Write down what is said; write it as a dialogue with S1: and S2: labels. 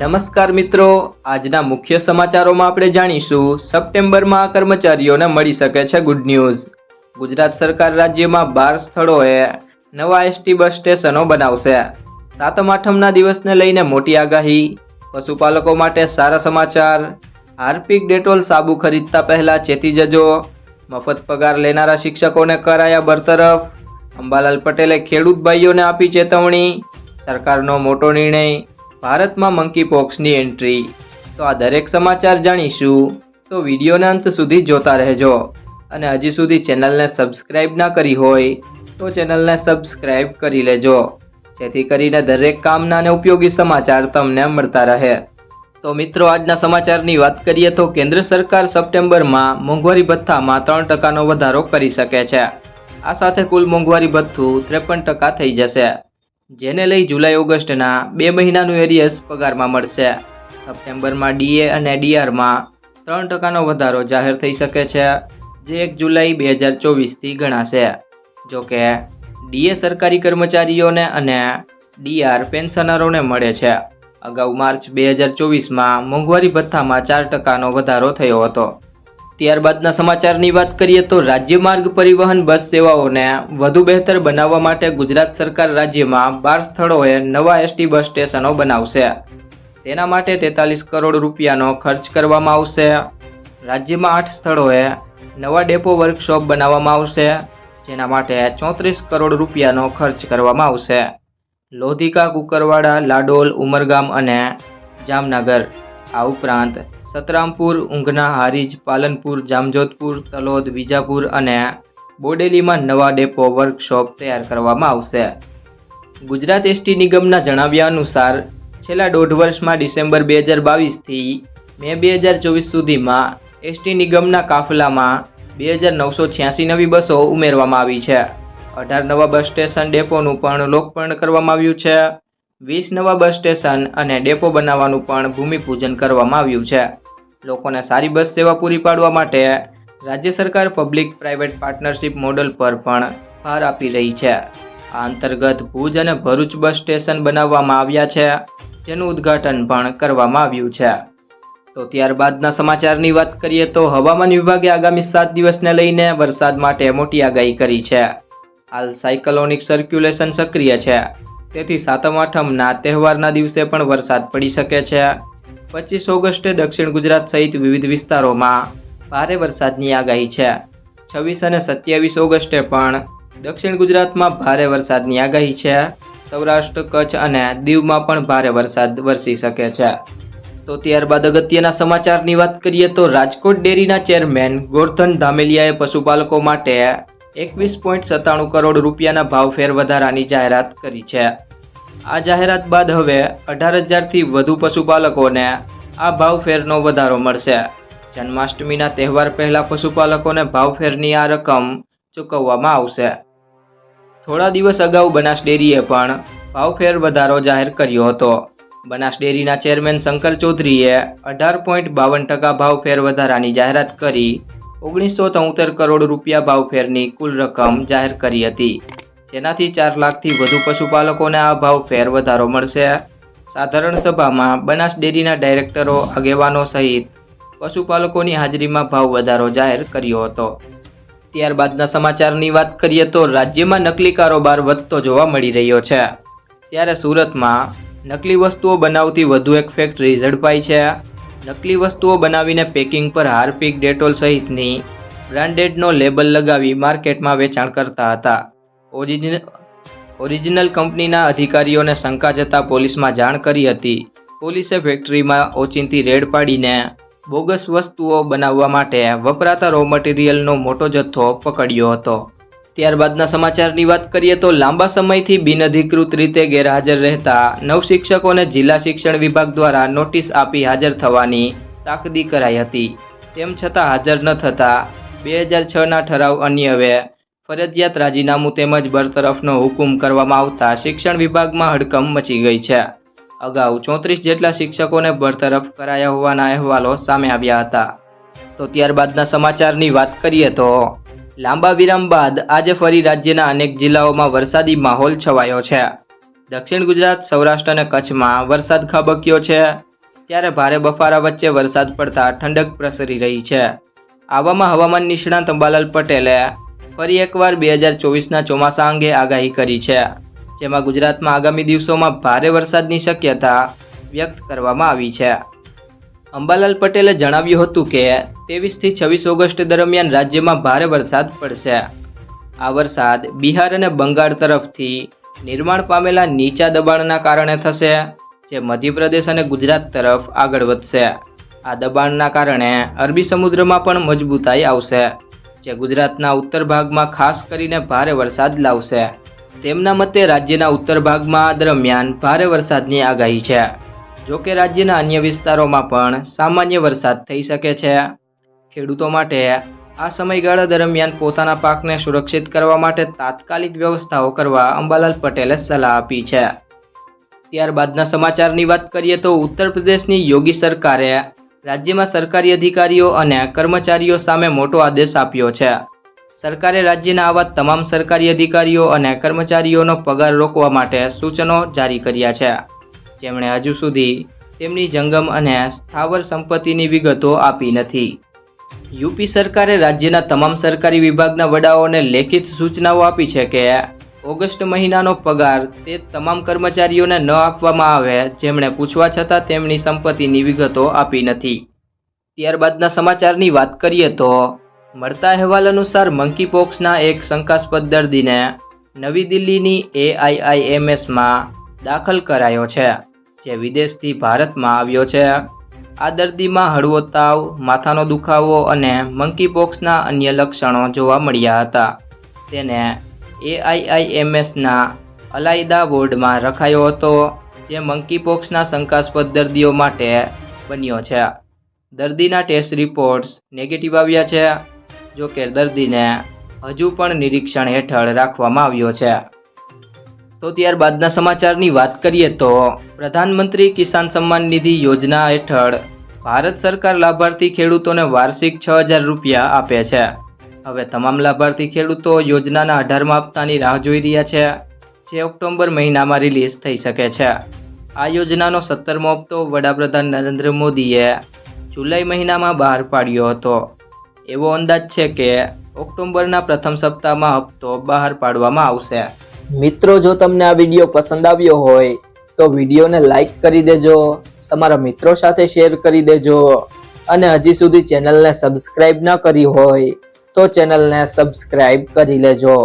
S1: નમસ્કાર મિત્રો. આજના મુખ્ય સમાચારોમાં આપણે જાણીશું, સપ્ટેમ્બરમાં કર્મચારીઓને મળી શકે છે ગુડ ન્યૂઝ ગુજરાત સરકાર રાજ્યમાં બાર સ્થળોએ નવા એસટી બસ સ્ટેશનો બનાવશે. સાતમ આઠમના દિવસને લઈને મોટી આગાહી. પશુપાલકો માટે સારા સમાચાર. હાર્પિક ડેટોલ સાબુ ખરીદતા પહેલા ચેતી જજો. મફત પગાર લેનારા શિક્ષકોને કરાયા બરતરફ. અંબાલાલ પટેલે ખેડૂત ભાઈઓને આપી ચેતવણી. સરકારનો મોટો નિર્ણય. ભારતમાં મંકી પોક્સની એન્ટ્રી તો આ દરેક સમાચાર જાણીશું. તો વિડીયોના અંત સુધી જોતા રહેજો. અને હજી સુધી ચેનલને સબસ્ક્રાઇબ ના કરી હોય, તો ચેનલને સબસ્ક્રાઇબ કરી લેજો. જેથી કરીને દરેક કામના અને ઉપયોગી સમાચાર તમને મળતા રહે. તો મિત્રો, આજના સમાચારની વાત કરીએ તો કેન્દ્ર સરકાર સપ્ટેમ્બરમાં મોંઘવારી ભથ્થામાં ત્રણ ટકાનો વધારો કરી શકે છે. આ સાથે કુલ મોંઘવારી ભથ્થું ત્રેપન ટકા થઈ જશે. જેને લઈ જુલાઈ, ઓગસ્ટના બે મહિનાનું એરિયસ પગારમાં મળશે. સપ્ટેમ્બરમાં ડીએ અને ડીઆરમાં ત્રણ ટકાનો વધારો જાહેર થઈ શકે છે, જે એક જુલાઈ બે હજાર ચોવીસથી ગણાશે. જોકે, ડીએ સરકારી કર્મચારીઓને અને ડીઆર પેન્શનરોને મળે છે. અગાઉ માર્ચ બે હજાર ચોવીસમાં મોંઘવારી ભથ્થામાં ચાર ટકાનો વધારો થયો હતો. ત્યારબાદના સમાચારની વાત કરીએ તો રાજ્ય માર્ગ પરિવહન બસ સેવાઓને વધુ બહેતર બનાવવા માટે ગુજરાત સરકાર રાજ્યમાં બાર સ્થળોએ નવા એસટી બસ સ્ટેશનો બનાવશે. તેના માટે તેતાલીસ કરોડ રૂપિયાનો ખર્ચ કરવામાં આવશે. રાજ્યમાં આઠ સ્થળોએ નવા ડેપો વર્કશોપ બનાવવામાં આવશે, જેના માટે ચોત્રીસ કરોડ રૂપિયાનો ખર્ચ કરવામાં આવશે. લોધિકા, કુકરવાડા, લાડોલ, ઉમરગામ અને જામનગર. આ ઉપરાંત સતરામપુર, ઊંઘના હારીજ, પાલનપુર, જામજોધપુર, તલોદ, વિજાપુર અને બોડેલીમાં નવા ડેપો વર્કશોપ તૈયાર કરવામાં આવશે. ગુજરાત એસટી નિગમના જણાવ્યા અનુસાર, છેલ્લા દોઢ વર્ષમાં ડિસેમ્બર બે હજાર બાવીસથી મે બે હજાર ચોવીસ સુધીમાં એસટી નિગમના કાફલામાં બે હજાર નવસો છ્યાસી નવી બસો ઉમેરવામાં આવી છે. અઢાર નવા બસ સ્ટેશન ડેપોનું પણ લોકપર્ણ કરવામાં આવ્યું છે. વીસ નવા બસ સ્ટેશન અને ડેપો બનાવવાનું પણ ભૂમિપૂજન કરવામાં આવ્યું છે. લોકોને સારી બસ સેવા પૂરી પાડવા માટે રાજ્ય સરકાર પબ્લિક પ્રાઇવેટ પાર્ટનરશિપ મોડલ પર પણ ભાર આપી રહી છે. આ અંતર્ગત ભુજ અને ભરૂચ બસ સ્ટેશન બનાવવામાં આવ્યા છે. જેનું ઉદ્ઘાટન પણ કરવામાં આવ્યું છે. તો ત્યારબાદના સમાચારની વાત કરીએ તો હવામાન વિભાગે આગામી સાત દિવસને લઈને વરસાદ માટે મોટી આગાહી કરી છે. હાલ સાયકલોનિક સર્ક્યુલેશન સક્રિય છે. તેથી સાતમ આઠમના તહેવારના દિવસે પણ વરસાદ પડી શકે છે. પચીસ ઓગસ્ટે દક્ષિણ ગુજરાત સહિત વિવિધ વિસ્તારોમાં ભારે વરસાદની આગાહી છે. છવ્વીસ અને સત્યાવીસ ઓગસ્ટે પણ દક્ષિણ ગુજરાતમાં ભારે વરસાદની આગાહી છે. સૌરાષ્ટ્ર, કચ્છ અને દીવમાં પણ ભારે વરસાદ વરસી શકે છે. તો ત્યારબાદ અગત્યના સમાચારની વાત કરીએ તો રાજકોટ ડેરીના ચેરમેન ગોરધન ધામેલિયાએ પશુપાલકો માટે એકવીસ પોઈન્ટ સત્તાણું કરોડ રૂપિયાના ભાવ ફેર વધારાની જાહેરાત કરી છે. આ જાહેરાત બાદ હવે અઢાર હજારથી વધુ પશુપાલકોને આ ભાવફેરનો વધારો મળશે. જન્માષ્ટમીના તહેવાર પહેલાં પશુપાલકોને ભાવફેરની આ રકમ ચૂકવવામાં આવશે. થોડા દિવસ અગાઉ બનાસ ડેરીએ પણ ભાવફેર વધારો જાહેર કર્યો હતો. બનાસ ડેરીના ચેરમેન શંકર ચૌધરીએ અઢાર પોઈન્ટ બાવન ટકા ભાવફેર વધારાની જાહેરાત કરી ઓગણીસો તોતેર કરોડ રૂપિયા ભાવફેરની કુલ રકમ જાહેર કરી હતી. જેનાથી ચાર લાખથી વધુ પશુપાલકોને આ ભાવ વધારો મળશે. સાધારણ સભામાં બનાસ ડેરીના ડાયરેક્ટરો, આગેવાનો સહિત પશુપાલકોની હાજરીમાં ભાવ વધારો જાહેર કર્યો હતો. ત્યારબાદના સમાચારની વાત કરીએ તો રાજ્યમાં નકલી કારોબાર વધતો જોવા મળી રહ્યો છે. ત્યારે સુરતમાં નકલી વસ્તુઓ બનાવતી વધુ એક ફેક્ટરી ઝડપાઈ છે. નકલી વસ્તુઓ બનાવીને પેકિંગ પર હાર્પિક ડેટોલ સહિતની બ્રાન્ડેડનો લેબલ લગાવી માર્કેટમાં વેચાણ કરતા હતા. ઓરિજિનલ ઓરિજિનલ કંપનીના અધિકારીઓને શંકા જતા પોલીસમાં જાણ કરી હતી. પોલીસે ફેક્ટરીમાં ઓચિંતી રેડ પાડીને બોગસ વસ્તુઓ બનાવવા માટે વપરાતા રો મટીરિયલનો મોટો જથ્થો પકડ્યો હતો. ત્યારબાદના સમાચારની વાત કરીએ તો લાંબા સમયથી બિનઅધિકૃત રીતે ગેરહાજર રહેતા નવ શિક્ષકોને જિલ્લા શિક્ષણ વિભાગ દ્વારા નોટિસ આપી હાજર થવાની તાકદી કરાઈ હતી. તેમ છતાં હાજર ન થતા બે હજાર છના ઠરાવ અન્યવે ફરજિયાત રાજીનામું તેમજ બરતરફનો હુકુમ કરવામાં આવતા શિક્ષણ વિભાગમાં હડકંપ મચી ગઈ છે. અગાઉ ચોત્રીસ જેટલા શિક્ષકોને બરતરફ કરાયા હોવાના અહેવાલો સામે આવ્યા હતા. તો ત્યારબાદના સમાચારની વાત કરીએ તો, લાંબા વિરામ બાદ આજે ફરી રાજ્યના અનેક જિલ્લાઓમાં વરસાદી માહોલ છવાયો છે. દક્ષિણ ગુજરાત, સૌરાષ્ટ્ર અને કચ્છમાં વરસાદ ખાબક્યો છે. ત્યારે ભારે બફારા વચ્ચે વરસાદ પડતા ઠંડક પ્રસરી રહી છે. આવામાં હવામાન નિષ્ણાત અંબાલાલ પટેલે ફરી એકવાર બે હજાર ચોવીસના ચોમાસા અંગે આગાહી કરી છે. જેમાં ગુજરાતમાં આગામી દિવસોમાં ભારે વરસાદની શક્યતા વ્યક્ત કરવામાં આવી છે. અંબાલાલ પટેલે જણાવ્યું હતું કે, ત્રેવીસથી છવ્વીસ ઓગસ્ટ દરમિયાન રાજ્યમાં ભારે વરસાદ પડશે. આ વરસાદ બિહાર અને બંગાળ તરફથી નિર્માણ પામેલા નીચા દબાણના કારણે થશે, જે મધ્યપ્રદેશ અને ગુજરાત તરફ આગળ વધશે. આ દબાણના કારણે અરબી સમુદ્રમાં પણ મજબૂતાઈ આવશે. જે ગુજરાતના ઉત્તર ભાગમાં ખાસ કરીને ભારે વરસાદ લાવશે. તેમના મતે રાજ્યના ઉત્તર ભાગમાં દરમિયાન ભારે વરસાદની આગાહી છે. જો કે રાજ્યના અન્ય વિસ્તારોમાં પણ સામાન્ય વરસાદ થઈ શકે છે. ખેડૂતો માટે આ સમયગાળા દરમિયાન પોતાના પાકને સુરક્ષિત કરવા માટે તાત્કાલિક વ્યવસ્થાઓ કરવા અંબાલાલ પટેલે સલાહ આપી છે. ત્યારબાદના સમાચારની વાત કરીએ તો ઉત્તર પ્રદેશની યોગી સરકારે રાજ્યમાં સરકારી અધિકારીઓ અને કર્મચારીઓ સામે મોટો આદેશ આપ્યો છે. સરકારે રાજ્યના આવા તમામ સરકારી અધિકારીઓ અને કર્મચારીઓનો પગાર રોકવા માટે સૂચનો જારી કર્યા છે. જેમણે હજુ સુધી તેમની જંગમ અને સ્થાવર સંપત્તિની વિગતો આપી નથી. યુપી સરકારે રાજ્યના તમામ સરકારી વિભાગના વડાઓને લેખિત સૂચનાઓ આપી છે કે ઓગસ્ટ મહિનાનો પગાર તે તમામ કર્મચારીઓને ન આપવામાં આવે, જેમણે પૂછવા છતાં તેમની સંપત્તિની વિગતો આપી નથી. ત્યારબાદના સમાચારની વાત કરીએ તો, મળતા અહેવાલ અનુસાર મંકીપોક્સના એક શંકાસ્પદ દર્દીને નવી દિલ્હીની એઆઈઆઈએમએસમાં દાખલ કરાયો છે, જે વિદેશથી ભારતમાં આવ્યો છે. આ દર્દીમાં હળવો તાવ, માથાનો દુખાવો અને મંકીપોક્સના અન્ય લક્ષણો જોવા મળ્યા હતા. તેને એઆઈઆઈએમએસના અલાયદા વોર્ડમાં રખાયો હતો, જે મંકીપોક્સના શંકાસ્પદ દર્દીઓ માટે બન્યો છે. દર્દીના ટેસ્ટ રિપોર્ટ્સ નેગેટિવ આવ્યા છે, જો કે દર્દીને હજુ પણ નિરીક્ષણ હેઠળ રાખવામાં આવ્યો છે. તો ત્યારબાદના સમાચારની વાત કરીએ તો, પ્રધાનમંત્રી કિસાન સન્માન નિધિ યોજના હેઠળ ભારત સરકાર લાભાર્થી ખેડૂતોને વાર્ષિક છ હજાર રૂપિયા આપે છે. હવે તમામ લાભાર્થી ખેડૂતો યોજનાના અઢારમા હપ્તાની રાહ જોઈ રહ્યા છે. જે ઓક્ટોબર મહિનામાં રિલીઝ થઈ શકે છે. આ યોજનાનો સત્તરમો હપ્તો વડાપ્રધાન નરેન્દ્ર મોદીએ જુલાઈ મહિનામાં બહાર પાડ્યો હતો. એવો અંદાજ છે કે ઓક્ટોબરના પ્રથમ સપ્તાહમાં હપ્તો બહાર પાડવામાં આવશે.
S2: મિત્રો, જો તમને આ વીડિયો પસંદ આવ્યો હોય, તો વિડીયોને લાઈક કરી દેજો, તમારા મિત્રો સાથે શેર કરી દેજો, અને હજી સુધી ચેનલને સબસ્ક્રાઈબ ન કરી હોય તો ચેનલને સબસ્ક્રાઇબ કરી લેજો.